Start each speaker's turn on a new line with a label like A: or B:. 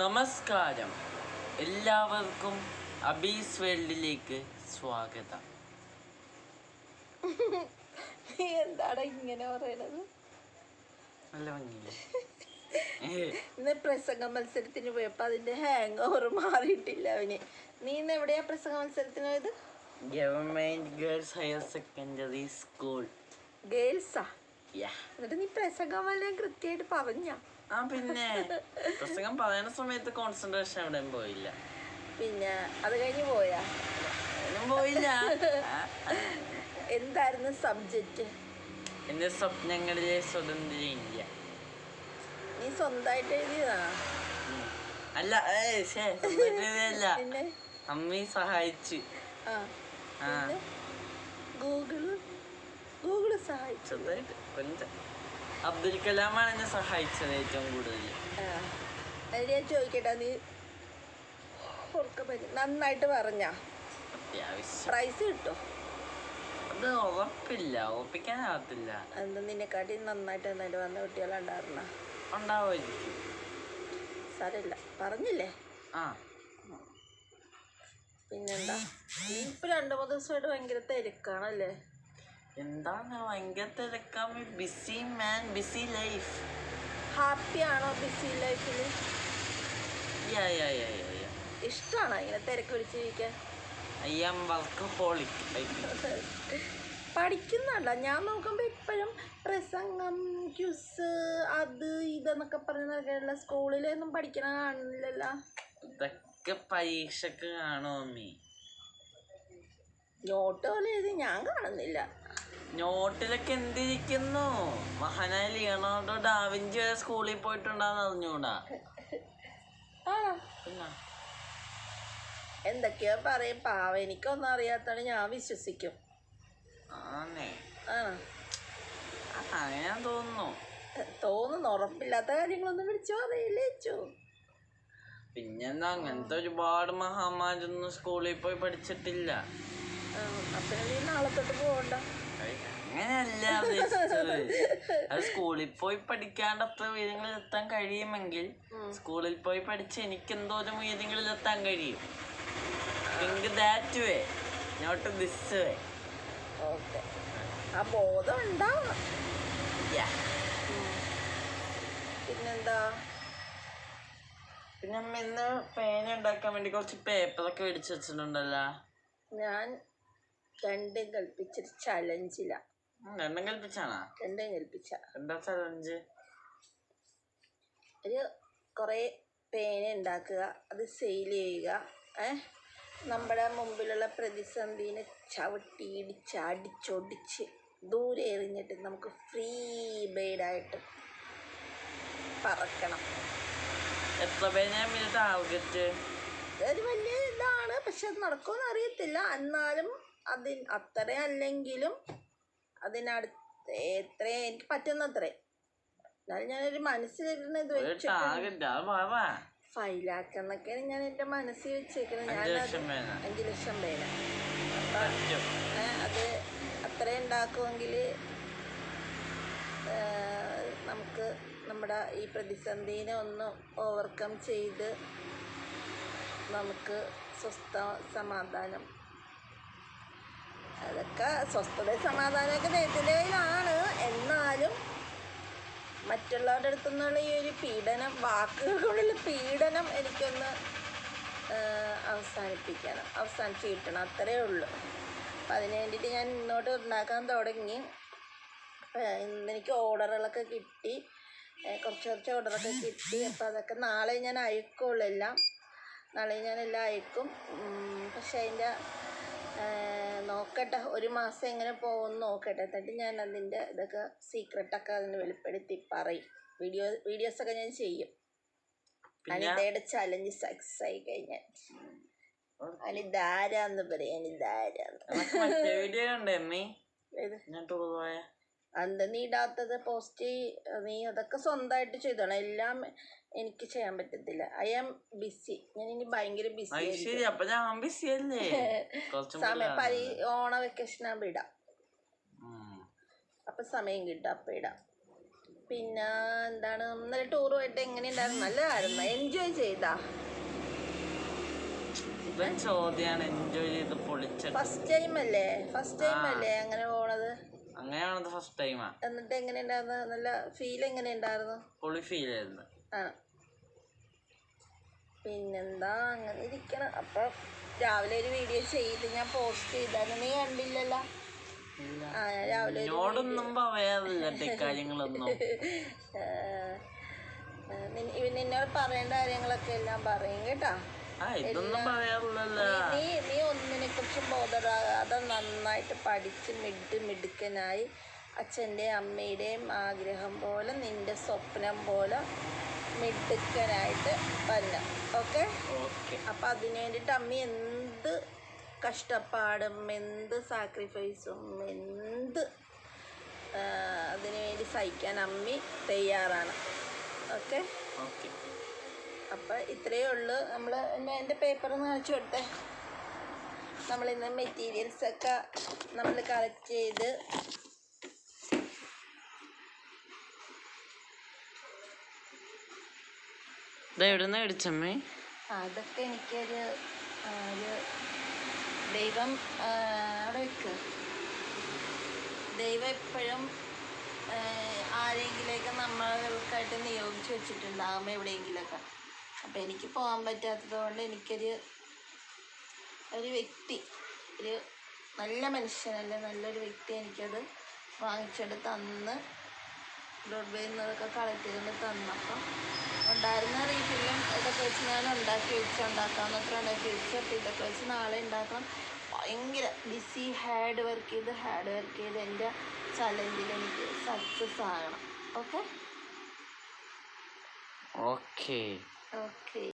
A: നമസ്കാരം. എല്ലാവർക്കും അബീസ് വേൾഡിലേക്ക് സ്വാഗതം.
B: എന്താണ് ഇങ്ങനെ പറയണത്?
A: നല്ല ഭംഗിയില്ലേ?
B: ഇന്ന് പ്രസംഗ മത്സരത്തിന് പോയപ്പോ അതിന്റെ ഹാങ് ഓവർ മാറിയിട്ടില്ല അവന്. നീ ഇന്ന് എവിടെയാ പ്രസംഗ മത്സരത്തിന് പോയത്?
A: Government girls higher secondary school
B: ഗേൾസാ എന്നിട്ട് നീ പ്രസംഗം വല്ലതും കൃത്യമായിട്ട് പറഞ്ഞ?
A: ആ പിന്നെ. പ്രസംഗം പറയുന്ന സമയത്ത് കോൺസെൻട്രേഷൻ എവിടെയും പോയില്ല.
B: പിന്നെ അത് കഴിഞ്ഞ് പോയാ?
A: പോയില്ല.
B: എന്തായിരുന്നു സബ്ജക്റ്റ്
A: എന്റെ സ്വപ്നങ്ങളിലെ സ്വതന്ത്ര ഇന്ത്യ
B: നീ സ്വന്തമായിട്ട് എഴുതിയതാ?
A: അല്ല
B: അല്ല
A: അമ്മി സഹായിച്ച്.
B: ആ.
A: കൂടുതൽ സഹായിച്ചത്. അബ്ദുൽ കലാമാണ് എന്നെ സഹായിച്ചത് ഏറ്റവും കൂടുതൽ
B: ഞാൻ ചോദിക്കട്ടെ നീ ഉറക്കപ്പറ്റി നന്നായിട്ട് പറഞ്ഞ? പ്രൈസ് കിട്ടും?
A: അത് ഉറപ്പില്ല. ഉറപ്പിക്കാനാവത്തില്ല.
B: എന്താ നിന്നെക്കാട്ടി നന്നായിട്ട് നന്നായിട്ട് വന്ന കുട്ടികളുണ്ടായിരുന്ന?
A: ഉണ്ടാവുമായിരിക്കും.
B: സാരമില്ല. പറഞ്ഞില്ലേ?
A: ആ.
B: പിന്നെന്താ? ഇപ്പൊ രണ്ടു മൂന്ന് ദിവസമായിട്ട് ഭയങ്കര തിരക്കാണല്ലേ?
A: എന്താണ് ഭയങ്കര തിരക്കാൻ busy man busy life
B: happy ആണോ ബിസി ലൈഫിൽ
A: യാ യാ യാ യാ യാ
B: ഇഷ്ടമാണോ ഇങ്ങനെ തിരക്ക് പിടിച്ചിരിക്കാൻ?
A: ഐ ആം വർക്കഹോളിക്
B: ഞാൻ നോക്കുമ്പോൾ ഇപ്പോഴും പ്രസംഗം ക്യൂസ് അത് ഇതെന്നൊക്കെ പറഞ്ഞ് സ്കൂളിലൊന്നും പഠിക്കണ കാണില്ലല്ലോ.
A: ഇതൊക്കെ പരീക്ഷക്ക് കാണുമോ അമ്മീ?
B: നോട്ട് പോലെ എഴുതി ഞാൻ കാണുന്നില്ല.
A: നോട്ടിലൊക്കെ എന്തിരിക്കുന്നു? മഹാനായ ലിയോണാർഡോ ഡാവിഞ്ചി വരെ സ്കൂളിൽ പോയിട്ടുണ്ടാന്ന് അറിഞ്ഞൂടാ.
B: എന്തൊക്കെയോ പറയും. പാവ എനിക്കൊന്നും അറിയാത്താണ് ഞാൻ വിശ്വസിക്കും. ആണേ?
A: അങ്ങനെ തോന്നുന്നു.
B: തോന്നുന്നു. ഉറപ്പില്ലാത്ത കാര്യങ്ങളൊന്നും വിളിച്ചു പറയില്ലേ ചോ
A: പിന്നെന്താ അങ്ങനത്തെ ഒരുപാട് മഹാമാരൊന്നും സ്കൂളിൽ പോയി പഠിച്ചിട്ടില്ല.
B: അപ്പൊ നാളെ തൊട്ട് പോകണ്ട
A: അങ്ങനെയല്ല ഉദ്ദേശിച്ചത്. അത് സ്കൂളിൽ പോയി പഠിക്കാണ്ട് അത്ര ഉയരങ്ങളിൽ എത്താൻ കഴിയുമെങ്കിൽ സ്കൂളിൽ പോയി പഠിച്ച് എനിക്ക് എന്തോരം ഉയരങ്ങളിൽ എത്താൻ കഴിയും? Think that way not this way
B: okay. ആ ബോധം ഉണ്ടാവണം പിന്നെന്താ?
A: പിന്നെ അമ്മ ഇന്ന് പേന ഉണ്ടാക്കാൻ വേണ്ടി കുറച്ച് പേപ്പറൊക്കെ മേടിച്ച് വെച്ചിട്ടുണ്ടല്ലോ.
B: ഞാൻ രണ്ടും കൽപ്പിച്ചൊരു ചലഞ്ചില
A: ഉം, രണ്ടും കൽപ്പിച്ചാണോ
B: രണ്ടും കൽപ്പിച്ച
A: എന്താ ചലഞ്ച്
B: ഒരു കുറേ പേന ഉണ്ടാക്കുക അത് സെയിൽ ചെയ്യുക ഏ? നമ്മുടെ മുമ്പിലുള്ള പ്രതിസന്ധിനെ ചവിട്ടി ഇടിച്ച് അടിച്ചൊടിച്ച് ദൂരെ എറിഞ്ഞിട്ട് നമുക്ക് ഫ്രീ ബേഡായിട്ട് പറക്കണം.
A: എത്ര പേന ടാർഗറ്റ്
B: അതൊരു വലിയ ഇതാണ് പക്ഷെ അത് നടക്കുമെന്ന് അറിയത്തില്ല. എന്നാലും അതിന് അത്ര അല്ലെങ്കിലും അതിനടുത്ത് എത്ര എനിക്ക് പറ്റുന്നത്രേ. എന്നാലും ഞാനൊരു മനസ്സിലിരുന്ന് ഇത്
A: വെച്ചിട്ടുണ്ട്.
B: ഫൈലാക്കെന്നൊക്കെയാണ് ഞാൻ എന്റെ മനസ്സിൽ വെച്ചേക്കുന്നത്.
A: ഞാൻ
B: ഞാനത് അഞ്ച് ലക്ഷം പേന. അത് അത്ര ഉണ്ടാക്കുമെങ്കിൽ നമുക്ക് നമ്മുടെ ഈ പ്രതിസന്ധിനെ ഒന്ന് ഓവർകം ചെയ്ത് നമുക്ക് സ്വസ്ഥ സമാധാനം അതൊക്കെ സ്വസ്ഥത സമാധാനമൊക്കെ ദൈവത്തിന്റെ കയ്യിലാണ് എന്നാലും മറ്റുള്ളവരുടെ അടുത്തു നിന്നുള്ള ഈ ഒരു പീഡനം വാക്കുകളുള്ള പീഡനം എനിക്കൊന്ന് അവസാനിപ്പിക്കണം. അവസാനിച്ച് കിട്ടണം അത്രേ ഉള്ളൂ. അപ്പം അതിന് വേണ്ടിയിട്ട് ഞാൻ ഇന്നോട്ട് ഉണ്ടാക്കാൻ തുടങ്ങി. എനിക്ക് ഓർഡറുകളൊക്കെ കിട്ടി. കുറച്ച് കുറച്ച് ഓർഡറൊക്കെ കിട്ടി. അപ്പോൾ അതൊക്കെ നാളെ ഞാൻ അയക്കുള്ളൂ എല്ലാം. നാളെ ഞാൻ എല്ലാം അയക്കും. പക്ഷേ അതിന്റെ നോക്കട്ടെ. ഒരു മാസം എങ്ങനെ പോകുമെന്ന് നോക്കട്ടെ. എന്നിട്ട് ഞാൻ അതിന്റെ ഇതൊക്കെ സീക്രട്ടൊക്കെ അതിന് വെളിപ്പെടുത്തി പറയും. വീഡിയോ വീഡിയോസൊക്കെ ഞാൻ ചെയ്യും. അനിതയുടെ ചലഞ്ച് സക്സസ് ആയി കഴിഞ്ഞാൽ. അനിതാരാന്ന് പറയാം? അനിതാരാന്ന്
A: വീഡിയോ ഉണ്ട്
B: ഏത്?
A: ഞാൻ ടൂർ പോയ.
B: അന്ത നീ ഇടാത്തത് പോസ്റ്റ് നീ അതൊക്കെ സ്വന്തമായിട്ട് ചെയ്തോണം. എല്ലാം എനിക്ക് ചെയ്യാൻ പറ്റത്തില്ല. ഐ ആം ബിസി ഞാൻ ഇനി ഭയങ്കര ബിസി
A: അത്
B: സമയം പരി ഓണ വെക്കേഷൻ ആകുമ്പോൾ ഇടാം. അപ്പൊ സമയം കിട്ടും അപ്പൊ ഇടാം. പിന്നെ എന്താണ്? ഇന്നലെ ടൂർ പോയിട്ട് എങ്ങനെയുണ്ടായിരുന്നു? നല്ലതായിരുന്നു. എൻജോയ് ചെയ്താ?
A: ചോദ്യാണ് എൻജോയ് ചെയ്ത്
B: ഫസ്റ്റ് ടൈം അല്ലേ? ഫസ്റ്റ് ടൈം അല്ലേ അങ്ങനെ പോണത്?
A: അങ്ങനെയാണത് ഫസ്റ്റ് ടൈമാ
B: എന്നിട്ട് എങ്ങനെ ഉണ്ടായിരുന്നു നല്ല ഫീൽ എങ്ങനെ ഉണ്ടായിരുന്നു
A: പൊളി ഫീൽ ആയിരുന്നു.
B: പിന്നെന്താ? അങ്ങനെ ഇരിക്കണം. അപ്പം രാവിലെ ഒരു വീഡിയോ ചെയ്ത് ഞാൻ പോസ്റ്റ് ചെയ്തായിരുന്നു. നീ കണ്ടില്ലല്ലോ. ആ ഞാൻ രാവിലെ ഒരു
A: എന്നോടൊന്നും പറയാറില്ല കാര്യങ്ങളൊന്നും
B: ആ, ആ, നിൻ- ഇവൻ നിന്നോട് പറയേണ്ട കാര്യങ്ങളൊക്കെ എല്ലാം പറയും കേട്ടാ.
A: ഇതൊന്നും പറയാറില്ലല്ലോ
B: നീ നീ ഒന്നിനെ കുറിച്ചും ബോധറാകാതെ നന്നായിട്ട് പഠിച്ച് മിഡ് മിടുക്കനായി അച്ഛന്റെയും അമ്മയുടെയും ആഗ്രഹം പോലെ നിന്റെ സ്വപ്നം പോലെ മിടുക്കനായിട്ട് വരണം ഓക്കെ? അപ്പം അതിനു വേണ്ടിയിട്ട് അമ്മ എന്ത് കഷ്ടപ്പാടും എന്ത് സാക്രിഫൈസും എന്ത് അതിനു വേണ്ടി സഹിക്കാൻ അമ്മി തയ്യാറാണ്. ഓക്കെ?
A: ഓക്കെ.
B: അപ്പം ഇത്രയേ ഉള്ളൂ. നമ്മൾ എന്നെ എന്റെ പേപ്പർ ഒന്ന് കാണിച്ചു കൊടുത്തേ. നമ്മളിന്ന് മെറ്റീരിയൽസൊക്കെ നമ്മൾ കളക്ട് ചെയ്ത്
A: ഇത് എവിടുന്ന് മേടിച്ചമ്മേ?
B: അതൊക്കെ എനിക്കൊരു ഒരു ദൈവം അവിടെ വെക്ക്. ദൈവം എപ്പോഴും ആരെങ്കിലൊക്കെ നമ്മൾക്കായിട്ട് നിയോഗിച്ച് വെച്ചിട്ടുണ്ടാകും എവിടെയെങ്കിലൊക്കെ. അപ്പം എനിക്ക് പോകാൻ പറ്റാത്തത് കൊണ്ട് എനിക്കൊരു ഒരു വ്യക്തി ഒരു നല്ല മനുഷ്യനല്ല നല്ലൊരു വ്യക്തി എനിക്കത് വാങ്ങിച്ചെടുത്ത് തന്ന് ബ്രോഡ്വേയിൽ നിന്നതൊക്കെ കളക്ട് ചെയ്തുകൊണ്ട് തന്നപ്പം ഉണ്ടായിരുന്ന റീഫില്ലും ഇതൊക്കെ വെച്ച് ഞാൻ ഉണ്ടാക്കി വെച്ച് ഉണ്ടാക്കാമെന്നൊക്കെ ഉണ്ടാക്കി വെച്ച്. അപ്പോൾ ഇതൊക്കെ വെച്ച് നാളെ ഉണ്ടാക്കണം. ഭയങ്കര ബിസി ഹാർഡ് വർക്ക് ചെയ്ത് ഹാർഡ് വർക്ക് ചെയ്ത് എന്റെ ചലഞ്ചിൽ എനിക്ക് സക്സസ് ആകണം. Okay
A: okay
B: okay.